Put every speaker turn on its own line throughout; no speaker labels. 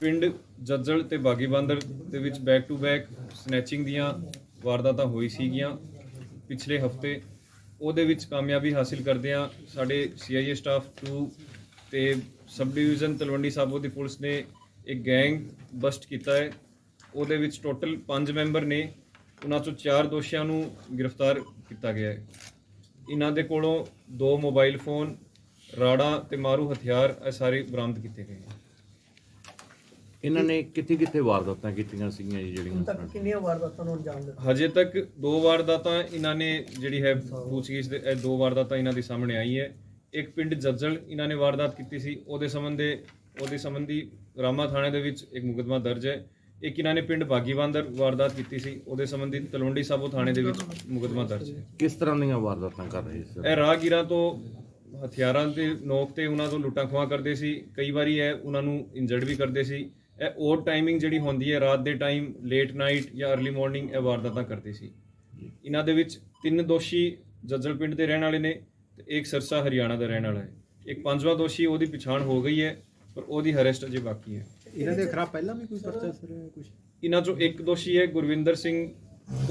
ਪਿੰਡ ਜੱਜਲ ਤੇ ਬਾਗੀ ਬਾਂਦਰ ਦੇ ਵਿੱਚ ਬੈਕ ਟੂ ਬੈਕ ਸਨੈਚਿੰਗ ਦੀਆਂ ਵਾਰਦਾਤਾਂ ਹੋਈ ਸੀਗੀਆਂ ਪਿਛਲੇ ਹਫ਼ਤੇ। ਉਹਦੇ ਵਿੱਚ ਕਾਮਯਾਬੀ ਹਾਸਿਲ ਕਰਦਿਆਂ ਸਾਡੇ ਸੀਆਈਏ ਸਟਾਫ 2 ਤੇ ਸਬ ਡਿਵੀਜ਼ਨ ਤਲਵੰਡੀ ਸਾਬੋ ਦੀ ਪੁਲਿਸ ਨੇ ਇੱਕ ਗੈਂਗ ਬਸਟ ਕੀਤਾ ਹੈ। ਉਹਦੇ ਵਿੱਚ ਟੋਟਲ 5 ਮੈਂਬਰ ਨੇ, ਉਹਨਾਂ ਚੋਂ 4 ਦੋਸ਼ੀਆਂ ਨੂੰ ਗ੍ਰਿਫਤਾਰ ਕੀਤਾ ਗਿਆ ਹੈ। ਇਹਨਾਂ ਦੇ ਕੋਲੋਂ ਦੋ ਮੋਬਾਈਲ ਫੋਨ ਰਾੜਾ ਤੇ ਮਾਰੂ ਹਥਿਆਰ ਇਹ ਸਾਰੇ ਬਰਾਮਦ ਕੀਤੇ ਗਏ ਹੈ
ਇਹਨਾਂ ਨੇ ਕਿੱਥੇ ਕਿੱਥੇ ਵਾਰਦਾਤਾਂ ਕੀਤੀਆਂ ਸੀਗੀਆਂ ਜੀ
ਹੁਣ
ਜਿਹੜੀਆਂ
ਤੱਕ ਕਿੰਨੀਆਂ ਵਾਰਦਾਤਾਂ ਨੂੰ ਅੰਜਾਮ ਦਿੱਤਾ?
ਹਜੇ ਤੱਕ ਦੋ ਵਾਰਦਾਤਾਂ ਇਹਨਾਂ ਨੇ ਜਿਹੜੀ ਹੈ ਪੁੱਛਗਿੱਛ ਦੇ ਇਹ ਦੋ ਵਾਰਦਾਤਾਂ ਇਹਨਾਂ ਦੇ ਸਾਹਮਣੇ ਆਈ ਹੈ। ਇੱਕ ਪਿੰਡ ਜੱਜਲ ਇਹਨਾਂ ਨੇ ਵਾਰਦਾਤ ਕੀਤੀ ਸੀ। ਉਹਦੇ ਸੰਬੰਧੇ ਉਹਦੇ ਸੰਬੰਧੀ ਰਾਮਾ ਥਾਣੇ ਦੇ ਵਿੱਚ ਇੱਕ ਮੁਕੱਦਮਾ ਦਰਜ ਹੈ। ਇੱਕ ਇਹਨਾਂ ਨੇ ਪਿੰਡ ਬਾਗੀਵਾਂਦਰ ਵਾਰਦਾਤ ਕੀਤੀ ਸੀ। ਉਹਦੇ ਸੰਬੰਧੀ ਤਲਵੰਡੀ ਸਾਬੋ ਥਾਣੇ ਦੇ ਵਿੱਚ ਮੁਕੱਦਮਾ ਦਰਜ ਹੈ।
ਕਿਸ ਤਰ੍ਹਾਂ ਦੀਆਂ ਵਾਰਦਾਤਾਂ ਕਰ ਰਹੇ ਸੀ?
ਇਹ ਰਾਹਗੀਰਾਂ ਤੋਂ ਹਥਿਆਰਾਂ ਦੇ ਨੋਕ ਤੇ ਉਹਨਾਂ ਤੋਂ ਲੁੱਟਾਂ ਖੋਹਾਂ ਕਰਦੇ ਸੀ। ਕਈ ਵਾਰੀ ਇਹ ਉਹਨਾਂ ਨੂੰ ਇੰਜਰਡ ਵੀ ਕਰਦੇ ਸੀ। ਇਹ ਓਵਰ ਟਾਈਮਿੰਗ ਜਿਹੜੀ ਹੁੰਦੀ ਹੈ ਰਾਤ ਦੇ ਟਾਈਮ ਲੇਟ ਨਾਈਟ ਜਾਂ अर्ਲੀ ਮਾਰਨਿੰਗ ਇਹ ਵਾਰਦਾਤਾਂ ਕਰਦੇ ਸੀ। ਇਹਨਾਂ ਦੇ ਵਿੱਚ ਤਿੰਨ ਦੋਸ਼ੀ ਜੱਜਲ ਪਿੰਡ ਦੇ ਰਹਿਣ ਵਾਲੇ ਨੇ ਤੇ ਇੱਕ ਸਰਸਾ ਹਰਿਆਣਾ ਦਾ ਰਹਿਣ ਵਾਲਾ ਹੈ। ਇੱਕ ਪੰਜਵਾਂ ਦੋਸ਼ੀ ਉਹਦੀ ਪਛਾਣ ਹੋ ਗਈ ਹੈ ਪਰ ਉਹਦੀ ਅਰੈਸਟ ਅਜੇ ਬਾਕੀ ਹੈ।
ਇਹਨਾਂ ਦੇ ਖਿਲਾਫ ਪਹਿਲਾਂ ਵੀ ਕੋਈ ਪਰਚਾ ਸਰ ਕੁਝ
ਇਹਨਾਂ ਚੋਂ ਇੱਕ ਦੋਸ਼ੀ ਹੈ ਗੁਰਵਿੰਦਰ ਸਿੰਘ।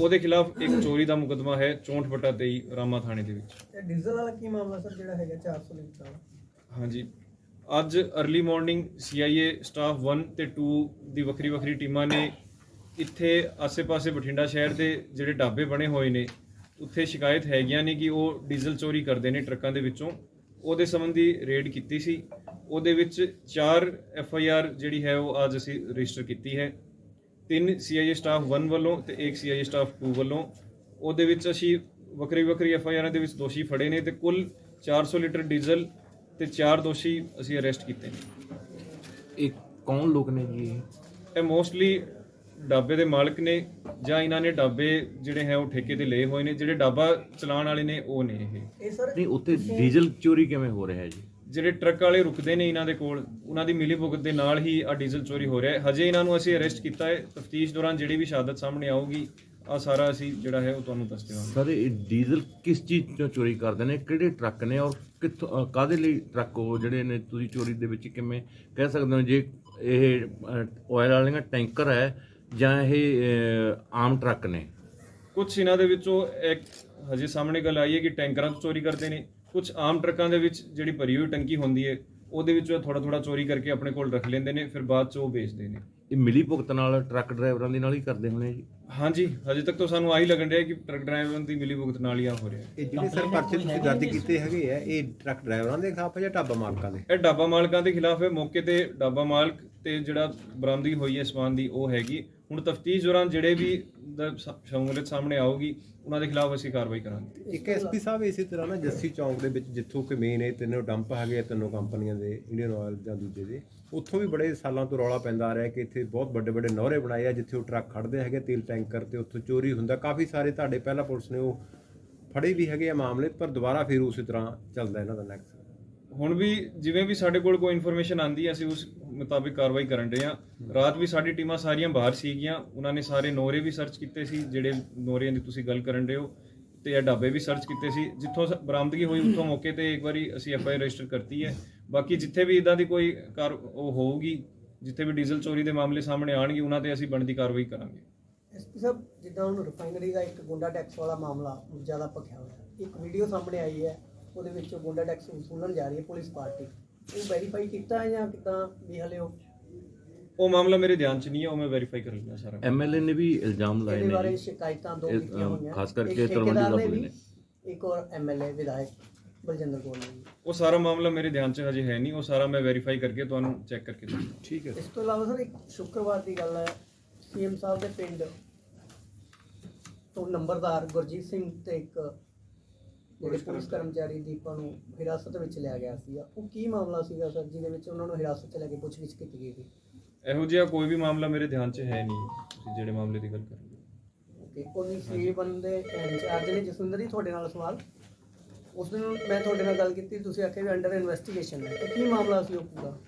ਉਹਦੇ ਖਿਲਾਫ ਇੱਕ ਚੋਰੀ ਦਾ ਮੁਕੱਦਮਾ ਹੈ 64 ਬਟਾ 23 ਰਾਮਾ ਥਾਣੇ ਦੇ ਵਿੱਚ।
ਇਹ ਡੀਜ਼ਲ ਵਾਲਾ ਕੀ ਮਾਮਲਾ ਸਰ ਜਿਹੜਾ ਹੈਗਾ 400 ਲੀਟਰ ਵਾਲਾ?
ਹਾਂਜੀ। ਅੱਜ अर्ਲੀ ਮਾਰਨਿੰਗ CIA ਸਟਾਫ 1 ਤੇ 2 ਦੀ ਵੱਖਰੀ ਵੱਖਰੀ ਟੀਮਾਂ ਨੇ ਇੱਥੇ ਆਸੇ-ਪਾਸੇ ਬਠਿੰਡਾ ਸ਼ਹਿਰ ਦੇ ਜਿਹੜੇ ਢਾਬੇ ਬਣੇ ਹੋਏ ਨੇ, ਉੱਥੇ ਸ਼ਿਕਾਇਤ ਹੈਗੀਆਂ ਨੇ ਕਿ ਉਹ ਡੀਜ਼ਲ ਚੋਰੀ ਕਰਦੇ ਨੇ ਟਰੱਕਾਂ ਦੇ ਵਿੱਚੋਂ। ਉਹਦੇ ਸੰਬੰਧੀ ਰੇਡ ਕੀਤੀ ਸੀ। ਉਹਦੇ ਵਿੱਚ 4 ਆਰ ਜਿਹੜੀ ਹੈ ਉਹ ਅੱਜ ਅਸੀਂ ਰਜਿਸਟਰ ਕੀਤੀ ਹੈ। ਤਿੰਨ CIA ਸਟਾਫ 1 ਵੱਲੋਂ ਤੇ ਇੱਕ CIA ਸਟਾਫ 2 ਵੱਲੋਂ। ਉਹਦੇ ਵਿੱਚ ਅਸੀਂ ਵੱਖਰੀ ਵੱਖਰੀ ਆਰਾਂ ਦੇ ਵਿੱਚ ਦੋਸ਼ੀ ਫੜੇ ਨੇ ਤੇ ਕੁੱਲ 400 ਲੀਟਰ ਡੀਜ਼ਲ ਤੇ ਚਾਰ ਦੋਸ਼ੀ ਅਸੀਂ ਅਰੈਸਟ ਕੀਤੇ ਨੇ।
ਇਹ ਕੌਣ ਲੋਕ ਨੇ ਜੀ ਇਹ?
ਇਹ ਮੋਸਟਲੀ ਡਾਬੇ ਦੇ ਮਾਲਕ ਨੇ ਜਾਂ ਇਹਨਾਂ ਨੇ ਡਾਬੇ ਜਿਹੜੇ ਹੈ ਉਹ ਠੇਕੇ ਤੇ ਲਏ ਹੋਏ ਨੇ ਜਿਹੜੇ ਡਾਬਾ ਚਲਾਉਣ ਵਾਲੇ ਨੇ ਉਹ ਨੇ ਇਹ।
ਇਹ ਸਰ
ਨਹੀਂ ਉੱਥੇ ਡੀਜ਼ਲ ਚੋਰੀ ਕਿਵੇਂ ਹੋ ਰਿਹਾ ਹੈ ਜੀ?
ਜਿਹੜੇ ਟਰੱਕ ਵਾਲੇ ਰੁਕਦੇ ਨੇ ਇਹਨਾਂ ਦੇ ਕੋਲ ਉਹਨਾਂ ਦੀ ਮਿਲੀ ਭੁਗਤ ਦੇ ਨਾਲ ਹੀ ਆ ਡੀਜ਼ਲ ਚੋਰੀ ਹੋ ਰਿਹਾ ਹੈ। ਹਜੇ ਇਹਨਾਂ ਨੂੰ ਅਸੀਂ ਅਰੈਸਟ ਕੀਤਾ ਹੈ। ਤਫਤੀਸ਼ ਦੌਰਾਨ ਜਿਹੜੀ ਵੀ ਸ਼ਹਾਦਤ ਸਾਹਮਣੇ ਆਊਗੀ ਆ ਸਾਰਾ ਅਸੀਂ ਜਿਹੜਾ ਹੈ ਉਹ ਤੁਹਾਨੂੰ ਦੱਸ ਦੇਵਾਂਗੇ
ਸਰ ਇਹ ਡੀਜ਼ਲ ਕਿਸ ਚੀਜ਼ ਤੋਂ ਚੋਰੀ ਕਰਦੇ ਨੇ? ਕਿਹੜੇ ਟਰੱਕ ਨੇ ਔਰ ਕਿੱਥੋਂ ਅ, ਕਾਹਦੇ ਲਈ ਟਰੱਕ ਉਹ ਜਿਹੜੇ ਨੇ ਤੁਸੀਂ ਚੋਰੀ ਦੇ ਵਿੱਚ ਕਿਵੇਂ ਕਹਿ ਸਕਦੇ ਹੋ? ਜੇ ਇਹ ਆਇਲ ਵਾਲੀਆਂ ਟੈਂਕਰ ਹੈ ਜਾਂ ਇਹ ਆਮ ਟਰੱਕ ਨੇ?
ਕੁਝ ਇਹਨਾਂ ਦੇ ਵਿੱਚੋਂ ਇੱਕ ਹਜੇ ਸਾਹਮਣੇ ਗੱਲ ਆਈ ਹੈ ਕਿ ਟੈਂਕਰਾਂ ਤੋਂ ਚੋਰੀ ਕਰਦੇ ਨੇ। ਕੁਝ ਆਮ ਟਰੱਕਾਂ ਦੇ ਵਿੱਚ ਜਿਹੜੀ ਭਰੀ ਹੋਈ ਟੰਕੀ ਹੁੰਦੀ ਹੈ ਉਹਦੇ ਵਿੱਚੋਂ ਥੋੜਾ ਥੋੜਾ ਚੋਰੀ ਕਰਕੇ ਆਪਣੇ ਕੋਲ ਰੱਖ ਲੈਂਦੇ ਨੇ ਫਿਰ ਬਾਅਦ ਚ ਉਹ ਵੇਚਦੇ ਨੇ।
ਇਹ ਮਿਲੀ ਭੁਗਤ ਨਾਲ ਟਰੱਕ ਡਰਾਈਵਰਾਂ ਦੇ ਨਾਲ ਹੀ ਕਰਦੇ ਹੋਣੇ ਜੀ?
ਹਾਂਜੀ ਹਜੇ ਤੱਕ ਤਾਂ ਸਾਨੂੰ ਆਹੀ ਲੱਗਣ ਰਿਹਾ ਕਿ ਟਰੱਕ ਡਰਾਈਵਰਾਂ ਦੀ ਮਿਲੀ ਭੁਗਤ ਨਾਲ ਹੀ ਆ ਹੋ ਰਿਹਾ। ਹੈ
ਇਹ ਜਿਹੜੇ ਸਰ ਪਰਚੇ ਤੁਸੀਂ ਦਰਜ ਕੀਤੇ ਹੈਗੇ ਆ ਇਹ ਟਰੱਕ ਡਰਾਈਵਰਾਂ ਦੇ ਖਿਲਾਫ ਹੈ ਜਾਂ ਢਾਬਾ ਮਾਲਕਾਂ ਦੇ?
ਇਹ ਡਾਬਾ ਮਾਲਕਾਂ ਦੇ ਖਿਲਾਫ ਹੈ। ਮੌਕੇ ਤੇ ਡਾਬਾ ਮਾਲਕ ਤੇ ਜਿਹੜਾ ਬਰਾਮਦਗੀ ਹੋਈ ਹੈ ਸਮਾਨ ਦੀ ਉਹ ਹੈਗੀ। ਹੁਣ ਤਫਤੀਸ਼ ਦੌਰਾਨ ਜਿਹੜੇ ਵੀ ਸ਼ਮੂਲੀਅਤ ਸਾਹਮਣੇ ਆਊਗੀ ਉਹਨਾਂ ਦੇ ਖਿਲਾਫ ਅਸੀਂ ਕਾਰਵਾਈ ਕਰਾਂਗੇ।
ਇੱਕ ਐਸਪੀ ਸਾਹਿਬ ਇਸੇ ਤਰ੍ਹਾਂ ਨਾ ਜੱਸੀ ਚੌਂਕ ਦੇ ਵਿੱਚ ਜਿੱਥੋਂ ਕਿ ਮੇਨ ਇਹ ਤਿੰਨੋਂ ਡੰਪ ਹੈਗੇ ਆ ਤਿੰਨੋਂ ਕੰਪਨੀਆਂ ਦੇ ਇੰਡੀਅਨ ਆਇਲ ਜਾਂ ਦੂਜੇ ਦੇ ਉੱਥੋਂ ਵੀ ਬੜੇ ਸਾਲਾਂ ਤੋਂ ਰੌਲਾ ਪੈਂਦਾ ਆ ਰਿਹਾ ਕਿ ਇੱਥੇ ਬਹੁਤ ਵੱਡੇ ਵੱਡੇ ਨੌਰੇ ਬਣਾਏ ਆ ਜਿੱਥੇ ਉਹ ਟਰੱਕ ਖੜਦੇ ਹੈਗੇ ਤੇਲ ਟੈਂਕਰ ਤੇ ਉੱਥੋਂ ਚੋਰੀ ਹੁੰਦਾ ਕਾਫੀ ਸਾਰੇ ਤੁਹਾਡੇ ਪਹਿਲਾਂ ਪੁਲਿਸ ਨੇ ਉਹ ਫੜੇ ਵੀ ਹੈਗੇ ਆ ਮਾਮਲੇ ਪਰ ਦੁਬਾਰਾ ਫਿਰ ਉਸੇ ਤਰ੍ਹਾਂ ਚੱਲਦਾ ਇਹਨਾਂ ਦਾ ਨੈਕਸਟ
ਹੁਣ ਵੀ ਜਿਵੇਂ ਵੀ ਸਾਡੇ ਕੋਲ ਕੋਈ ਇਨਫੋਰਮੇਸ਼ਨ ਆਂਦੀ ਹੈ ਅਸੀਂ ਉਸ ਮੁਤਾਬਿਕ ਕਾਰਵਾਈ ਕਰਨ ਰਹੇ ਹਾਂ ਰਾਤ ਵੀ ਸਾਡੀ ਟੀਮਾਂ ਸਾਰੀਆਂ ਬਾਹਰ ਸੀਗੀਆਂ। ਉਹਨਾਂ ਨੇ ਸਾਰੇ ਨੋਰੇ ਵੀ ਸਰਚ ਕੀਤੇ ਸੀ, ਜਿਹੜੇ ਨੋਰਿਆਂ ਦੀ ਤੁਸੀਂ ਗੱਲ ਕਰਨ ਰਹੇ ਹੋ। ਤੇ ਇਹ ਢਾਬੇ ਵੀ ਸਰਚ ਕੀਤੇ ਸੀ। ਜਿੱਥੋਂ ਬਰਾਮਦਗੀ ਹੋਈ, ਉੱਥੋਂ ਮੌਕੇ ਤੇ ਇੱਕ ਵਾਰੀ ਅਸੀਂ ਐਫ ਆਈ ਰਜਿਸਟਰ ਕਰਤੀ ਹੈ। ਬਾਕੀ ਜਿੱਥੇ ਵੀ ਇਦਾਂ ਦੀ ਕੋਈ ਕਾਰ, ਉਹ ਹੋਊਗੀ, ਜਿੱਥੇ ਵੀ ਡੀਜ਼ਲ ਚੋਰੀ ਦੇ ਮਾਮਲੇ ਸਾਹਮਣੇ ਆਣਗੇ ਉਹਨਾਂ ਤੇ ਅਸੀਂ ਬਣਦੀ ਕਾਰਵਾਈ ਕਰਾਂਗੇ।
ਐਸਪੀ ਸਾਹਿਬ ਜਿੱਦਾਂ ਹੁਣ ਰਿਫਾਈਨਰੀ ਦਾ ਇੱਕ ਗੁੰਡਾ ਟੈਕਸ ਵਾਲਾ ਮਾਮਲਾ ਜ਼ਿਆਦਾ ਭਖਿਆ ਹੋਇਆ। ਇੱਕ ਵੀਡੀਓ ਸਾਹਮਣੇ ਆਈ ਹੈ, ਉਹਦੇ ਵਿੱਚ ਉਹ ਗੁੰਡਾ ਟੈਕਸ ਵਸੂਲਣ ਜਾ ਰਹੀ ਹੈ ਪੁਲਿਸ ਪਾਰਟੀ। ਉਹ ਵੈਰੀਫਾਈ ਕੀਤਾ ਹੈ ਜਾਂ ਕਿਦਾਂ ਵੀ ਹਲੇ ਉਹ?
ਉਹ ਮਾਮਲਾ ਮੇਰੇ ਧਿਆਨ 'ਚ ਨਹੀਂ ਹੈ ਉਹ ਮੈਂ ਵੈਰੀਫਾਈ ਕਰ ਲਿਆ ਸਾਰਾ
ਐਮਐਲਏ ਨੇ ਵੀ ਇਲਜ਼ਾਮ ਲਾਏ
ਇਹਦੇ
ਨੇ
ਬਾਰੇ ਸ਼ਿਕਾਇਤਾਂ ਦੋ
ਇਹ,
ਕੀਤੀਆਂ
ਅਮ,
ਹੋਈਆਂ।
ਖਾਸ ਕਰਕੇ
ਇੱਕ
ਤਲਵੰਡੀ
ਠੇਕੇਦਾਰ
ਦਾ
ਨੇ
ਬੋਲੇ
ਵੀ, ਇੱਕ ਹੋਰ ਐਮਐਲਏ ਵਿਧਾਇਕ ਬਲਜਿੰਦਰ ਕੌਰ ਨੇ ਵੀ।
ਉਹ ਸਾਰਾ ਮਾਮਲਾ ਮੇਰੇ ਧਿਆਨ 'ਚ ਹਜੇ ਹੈ ਨਹੀਂ ਉਹ ਸਾਰਾ ਮੈਂ ਵੈਰੀਫਾਈ ਕਰਕੇ ਤੁਹਾਨੂੰ ਚੈੱਕ ਕਰਕੇ ਦੱਸਾਂਗਾ
ਠੀਕ ਹੈ।
ਇਸ ਤੋਂ ਇਲਾਵਾ ਸਰ ਇੱਕ ਸ਼ੁੱਕਰਵਾਰ ਦੀ ਗੱਲ ਹੈ ਸੀਐਮ ਸਾਹਿਬ ਦੇ ਪਿੰਡ ਤੋਂ ਨੰਬਰਦਾਰ ਗੁਰਜੀਤ ਸਿੰਘ ਤੇ ਇੱਕ ਜਿਹੜੇ ਪੁਲਿਸ ਕਰਮਚਾਰੀ ਦੀਪਾ ਨੂੰ ਹਿਰਾਸਤ ਵਿੱਚ ਲਿਆ ਗਿਆ ਸੀਗਾ ਉਹ ਕੀ ਮਾਮਲਾ ਸੀਗਾ ਸਰ ਜਿਹਦੇ ਵਿੱਚ ਉਹਨਾਂ ਨੂੰ ਹਿਰਾਸਤ 'ਚ ਲੈ ਕੇ ਪੁੱਛਗਿੱਛ ਕੀਤੀ ਗਈ ਸੀ?
ਇਹੋ ਜਿਹਾ ਕੋਈ ਵੀ ਮਾਮਲਾ ਮੇਰੇ ਧਿਆਨ 'ਚ ਹੈ ਨਹੀਂ ਤੁਸੀਂ ਜਿਹੜੇ ਮਾਮਲੇ ਦੀ ਗੱਲ ਕਰ ਰਹੇ ਹੋ।
ਤੇ ਉਹਦੀ ਸੀ ਬੰਦੇ ਇੰਚਾਰਜ ਨੇ ਜਸਵਿੰਦਰ ਜੀ ਤੁਹਾਡੇ ਨਾਲ ਸਵਾਲ। ਉਸ ਦਿਨ ਮੈਂ ਤੁਹਾਡੇ ਨਾਲ ਗੱਲ ਕੀਤੀ ਤੁਸੀਂ ਆਖਿਆ ਵੀ ਅੰਡਰ ਇਨਵੈਸਟੀਗੇਸ਼ਨ ਹੈ। ਤੇ ਕੀ ਮਾਮਲਾ ਸੀ ਉਹ ਪੂਰਾ?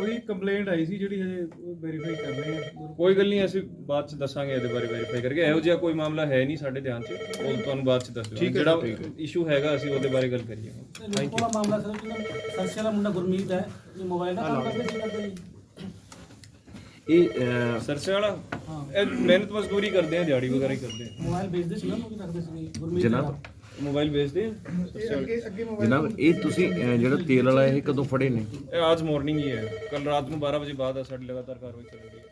ਕੋਈ ਕੰਪਲੇਂਟ ਆਈ ਸੀ ਜਿਹੜੀ ਹਜੇ ਵੈਰੀਫਾਈ ਕਰ ਰਹੇ ਹਾਂ
ਕੋਈ ਗੱਲ ਨਹੀਂ ਅਸੀਂ ਬਾਅਦ 'ਚ ਦੱਸਾਂਗੇ ਇਹਦੇ ਬਾਰੇ ਵੈਰੀਫਾਈ ਕਰਕੇ। ਇਹੋ ਜਿਹਾ ਕੋਈ ਮਾਮਲਾ ਹੈ ਨਹੀਂ ਸਾਡੇ ਧਿਆਨ 'ਚ। ਉਹ ਤੁਹਾਨੂੰ ਬਾਅਦ 'ਚ ਦੱਸ ਦਿਆਂਗੇ ਜਿਹੜਾ ਇਸ਼ੂ ਹੈਗਾ ਅਸੀਂ ਉਹਦੇ ਬਾਰੇ ਗੱਲ ਕਰੀਏ।
ਖੋਹ ਦਾ ਮਾਮਲਾ ਸਰ ਜਿਹੜਾ ਸਰਸੇ ਵਾਲਾ ਮੁੰਡਾ ਗੁਰਮੀਤ ਹੈ ਇਹ ਮੋਬਾਈਲ ਦਾ ਕੰਮ ਕਰਦੇ ਸੀ ਕਰਦੇ ਜੀ
ਇਹ
ਸਰਸੇ ਵਾਲਾ? ਇਹ ਮਿਹਨਤ ਮਜ਼ਦੂਰੀ ਕਰਦੇ ਆ ਦਿਹਾੜੀ ਵਗੈਰਾ ਹੀ ਕਰਦੇ ਆ।
ਮੋਬਾਈਲ ਵੇਚਦੇ ਸੀ ਨਾ ਉਹ ਵੀ ਰੱਖਦੇ ਸੀ। ਗੁਰਮੀਤ
ਜਨਾਬ
ਮੋਬਾਈਲ ਵੇਚਦੇ ਆ?
ਇਹ ਅੱਗੇ ਅੱਗੇ ਮੋਬਾਈਲ
ਜਨਾਬ ਇਹ ਤੁਸੀਂ ਅਹ, ਜਿਹੜਾ ਤੇਲ ਵਾਲਾ ਇਹ ਕਦੋਂ ਫੜੇ ਨੇ?
ਇਹ ਅੱਜ ਮਾਰਨਿੰਗ ਹੀ ਹੈ। ਕੱਲ ਰਾਤ ਨੂੰ 12 ਵਜੇ ਬਾਅਦ ਆ ਸਾਡੀ ਲਗਾਤਾਰ ਕਾਰਵਾਈ ਚੱਲ ਰਹੀ ਹੈ।